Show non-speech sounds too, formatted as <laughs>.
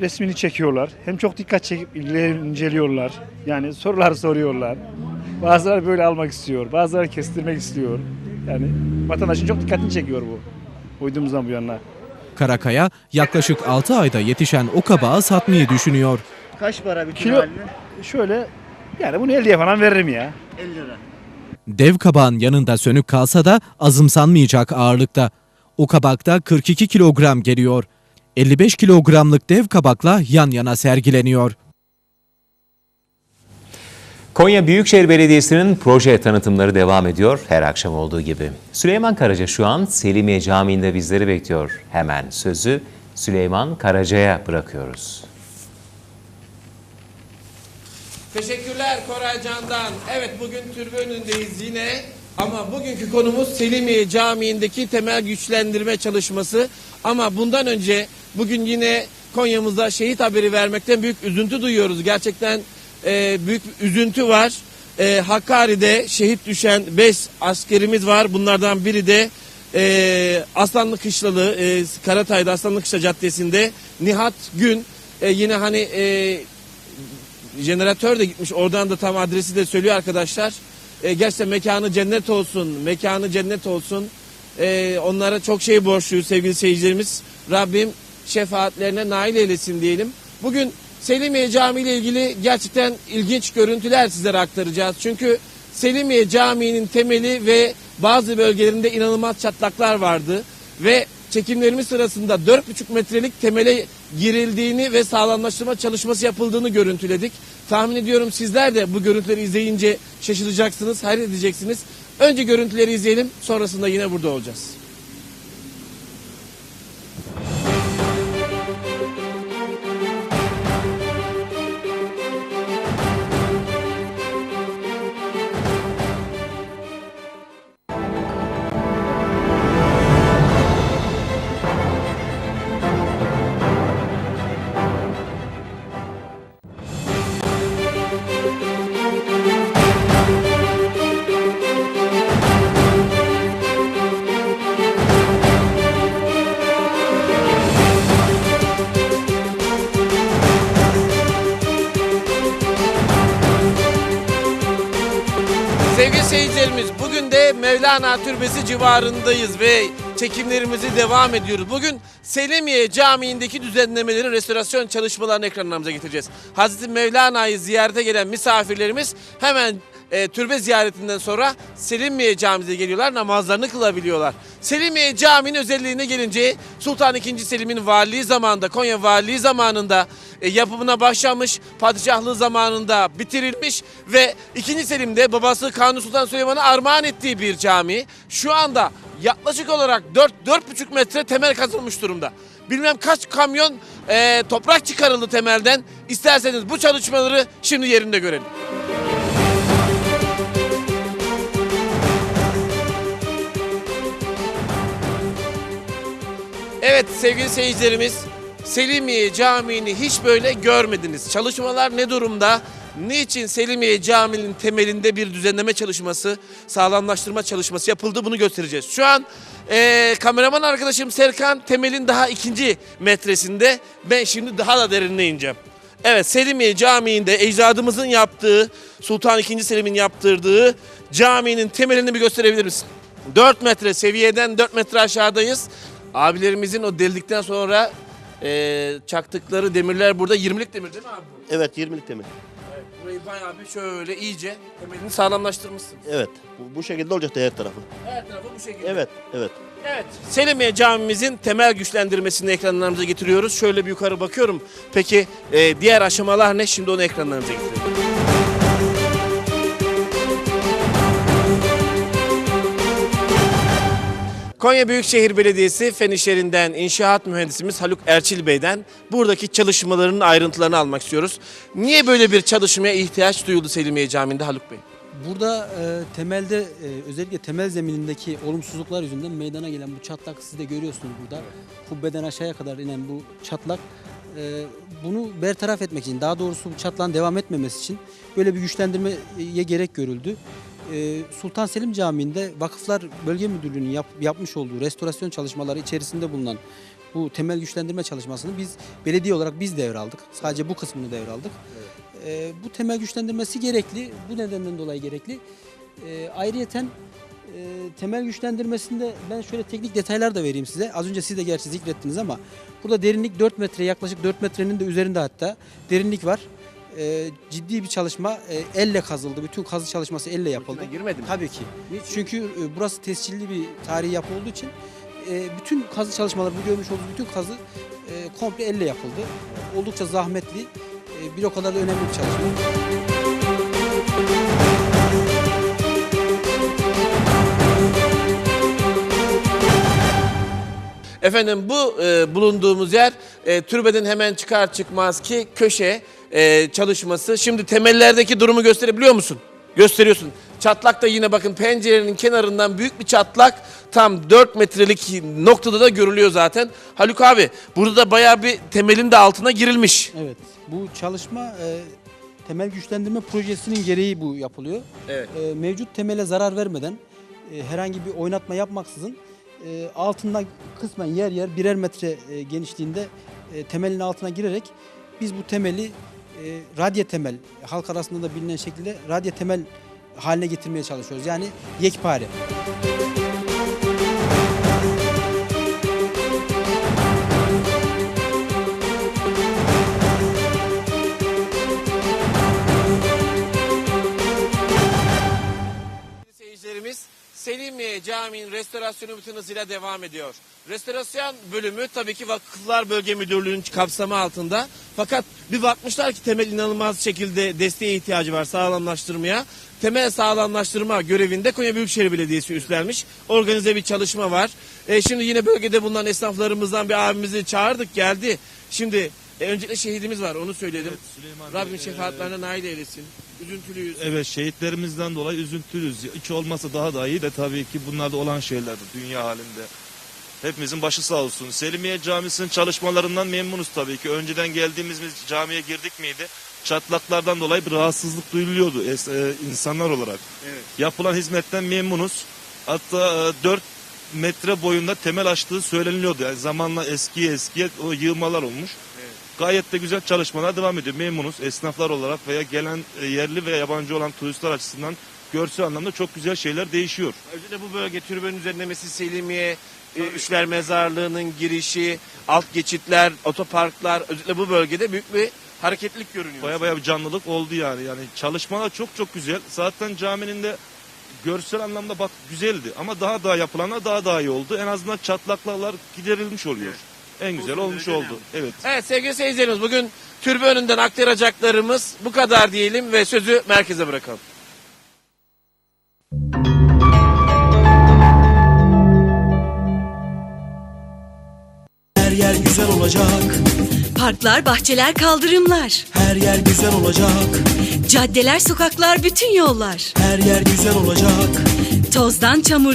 resmini çekiyorlar hem çok dikkat çekip inceliyorlar. Yani sorular <laughs> soruyorlar. Bazıları böyle almak istiyor, bazıları kestirmek istiyor. Yani vatandaşın çok dikkatini çekiyor bu. Uyduğumuzdan bu yana. Karakaya yaklaşık 6 ayda yetişen o kabağı satmayı düşünüyor. Kaç para bütün Kilo- haline? Şöyle yani bunu 50'ye falan veririm ya. 50 lira. Dev kabağın yanında sönük kalsa da azımsanmayacak ağırlıkta. O kabakta 42 kilogram geliyor. 55 kilogramlık dev kabakla yan yana sergileniyor. Konya Büyükşehir Belediyesi'nin proje tanıtımları devam ediyor her akşam olduğu gibi. Süleyman Karaca şu an Selimiye Camii'nde bizleri bekliyor. Hemen sözü Süleyman Karaca'ya bırakıyoruz. Teşekkürler Koray Can'dan. Evet bugün türbe önündeyiz yine. Ama bugünkü konumuz Selimiye Camii'ndeki temel güçlendirme çalışması. Ama bundan önce bugün yine Konya'mızda şehit haberi vermekten büyük üzüntü duyuyoruz. Gerçekten e, büyük üzüntü var. E, Hakkari'de şehit düşen 5 askerimiz var. Bunlardan biri de e, Aslanlı Kışlalı, e, Karatay'da Aslanlı Kışla Caddesi'nde Nihat Gün. E, yine hani e, jeneratör de gitmiş. Oradan da tam adresi de söylüyor arkadaşlar. E, gerçekten mekanı cennet olsun. Mekanı cennet olsun. E, onlara çok şey borçluyuz sevgili seyircilerimiz. Rabbim şefaatlerine nail eylesin diyelim. Bugün Selimiye Camii ile ilgili gerçekten ilginç görüntüler sizlere aktaracağız. Çünkü Selimiye Camii'nin temeli ve bazı bölgelerinde inanılmaz çatlaklar vardı. Ve çekimlerimiz sırasında 4,5 metrelik temele girildiğini ve sağlamlaştırma çalışması yapıldığını görüntüledik. Tahmin ediyorum sizler de bu görüntüleri izleyince şaşıracaksınız, hayret edeceksiniz. Önce görüntüleri izleyelim, sonrasında yine burada olacağız. Bugün de Mevlana Türbesi civarındayız ve çekimlerimizi devam ediyoruz. Bugün Selimiye Camii'ndeki düzenlemelerin restorasyon çalışmalarını ekranlarımıza getireceğiz. Hazreti Mevlana'yı ziyarete gelen misafirlerimiz hemen e, türbe ziyaretinden sonra Selimiye Camii'ne geliyorlar, namazlarını kılabiliyorlar. Selimiye Camii'nin özelliğine gelince Sultan II. Selim'in valiliği zamanında, Konya valiliği zamanında e, yapımına başlamış, padişahlığı zamanında bitirilmiş ve 2. Selim'de babası Kanuni Sultan Süleyman'a armağan ettiği bir cami. Şu anda yaklaşık olarak 4-4,5 metre temel kazılmış durumda. Bilmem kaç kamyon e, toprak çıkarıldı temelden. İsterseniz bu çalışmaları şimdi yerinde görelim. Evet sevgili seyircilerimiz Selimiye Camii'ni hiç böyle görmediniz. Çalışmalar ne durumda? Niçin Selimiye Camii'nin temelinde bir düzenleme çalışması, sağlamlaştırma çalışması yapıldı bunu göstereceğiz. Şu an eee, kameraman arkadaşım Serkan temelin daha ikinci metresinde. Ben şimdi daha da derinine ineceğim. Evet Selimiye Camii'nde ecdadımızın yaptığı, Sultan II. Selim'in yaptırdığı caminin temelini bir gösterebilir misin? 4 metre seviyeden 4 metre aşağıdayız. Abilerimizin o deldikten sonra eee, çaktıkları demirler burada 20'lik demir değil mi abi? bu? Evet 20'lik temel. Evet, burayı bayağı bir şöyle iyice temelini sağlamlaştırmışsın. Evet. Bu, bu şekilde olacak her tarafı. Her tarafı bu şekilde. Evet, evet. Evet. Selimiye Camimizin temel güçlendirmesini ekranlarımıza getiriyoruz. Şöyle bir yukarı bakıyorum. Peki e, diğer aşamalar ne? Şimdi onu ekranlarımıza getiriyoruz. Konya Büyükşehir Belediyesi Fen İşlerinden İnşaat Mühendisimiz Haluk Erçil Bey'den buradaki çalışmaların ayrıntılarını almak istiyoruz. Niye böyle bir çalışmaya ihtiyaç duyuldu Selimiye Camii'nde Haluk Bey? Burada e, temelde e, özellikle temel zeminindeki olumsuzluklar yüzünden meydana gelen bu çatlak siz de görüyorsunuz burada. Kubbeden aşağıya kadar inen bu çatlak e, bunu bertaraf etmek için daha doğrusu bu çatlağın devam etmemesi için böyle bir güçlendirmeye gerek görüldü. E, Sultan Selim Camii'nde Vakıflar Bölge Müdürlüğü'nün yap- yapmış olduğu restorasyon çalışmaları içerisinde bulunan Bu temel güçlendirme çalışmasını biz belediye olarak biz devraldık. Sadece bu kısmını devraldık. E, bu temel güçlendirmesi gerekli. Bu nedenden dolayı gerekli. E, ayrıyeten e, temel güçlendirmesinde ben şöyle teknik detaylar da vereyim size. Az önce siz de gerçi zikrettiniz ama burada derinlik 4 metre yaklaşık 4 metrenin de üzerinde hatta derinlik var. E, ciddi bir çalışma e, elle kazıldı. Bütün kazı çalışması elle yapıldı. Rutine girmedi mi? Tabii ki. Çünkü e, burası tescilli bir tarihi yapı olduğu için e, bütün kazı çalışmaları, bu görmüş olduğunuz bütün kazı e, komple elle yapıldı. Oldukça zahmetli, e, bir o kadar da önemli bir çalışma. Efendim bu e, bulunduğumuz yer e, türbeden hemen çıkar çıkmaz ki köşe e, çalışması. Şimdi temellerdeki durumu gösterebiliyor musun? Gösteriyorsun. Çatlak da yine bakın pencerenin kenarından büyük bir çatlak tam 4 metrelik noktada da görülüyor zaten. Haluk abi burada da bayağı bir temelin de altına girilmiş. Evet, bu çalışma e, temel güçlendirme projesinin gereği bu yapılıyor. Evet. E, mevcut temele zarar vermeden, e, herhangi bir oynatma yapmaksızın e, altında kısmen yer yer birer metre e, genişliğinde e, temelin altına girerek biz bu temeli e, radye temel, halk arasında da bilinen şekilde radye temel haline getirmeye çalışıyoruz. Yani yekpare. Selimiye Camii'nin restorasyonu bütün hızıyla devam ediyor. Restorasyon bölümü tabii ki Vakıflar Bölge Müdürlüğü'nün kapsamı altında. Fakat bir bakmışlar ki temel inanılmaz şekilde desteğe ihtiyacı var sağlamlaştırmaya. Temel sağlamlaştırma görevinde Konya Büyükşehir Belediyesi üstlenmiş. Organize bir çalışma var. E, şimdi yine bölgede bulunan esnaflarımızdan bir abimizi çağırdık geldi. Şimdi e, öncelikle şehidimiz var onu söyledim. Süleyman Rabbim Bey, şefaatlerine nail eylesin. Üzüntülüyüz. Evet şehitlerimizden dolayı üzüntülüyüz. Hiç olmasa daha da iyi de tabii ki bunlar da olan şeylerdir dünya halinde. Hepimizin başı sağ olsun. Selimiye Camisi'nin çalışmalarından memnunuz tabii ki. Önceden geldiğimiz biz camiye girdik miydi? Çatlaklardan dolayı bir rahatsızlık duyuluyordu es- e, insanlar olarak. Evet. Yapılan hizmetten memnunuz. Hatta 4 metre boyunda temel açtığı söyleniliyordu. Yani zamanla eskiye eskiye o yığmalar olmuş. Gayet de güzel çalışmalar devam ediyor. Memnunuz esnaflar olarak veya gelen e, yerli ve yabancı olan turistler açısından görsel anlamda çok güzel şeyler değişiyor. Özellikle bu bölge türbenin üzerlemesi Selimiye, e, Üçler Mezarlığı'nın girişi, alt geçitler, otoparklar özellikle bu bölgede büyük bir hareketlilik görünüyor. Baya baya bir canlılık oldu yani. Yani çalışmalar çok çok güzel. Zaten caminin de görsel anlamda bak güzeldi ama daha daha yapılanlar daha daha iyi oldu. En azından çatlaklar giderilmiş oluyor. En güzel olmuş oldu. Evet. Evet sevgili seyircilerimiz bugün türbe önünden aktaracaklarımız bu kadar diyelim ve sözü merkeze bırakalım. Her yer güzel olacak, Parklar, bahçeler, kaldırımlar. her yer güzel olacak, Caddeler, sokaklar, bütün yollar. her yer güzel olacak. Tozdan, çamur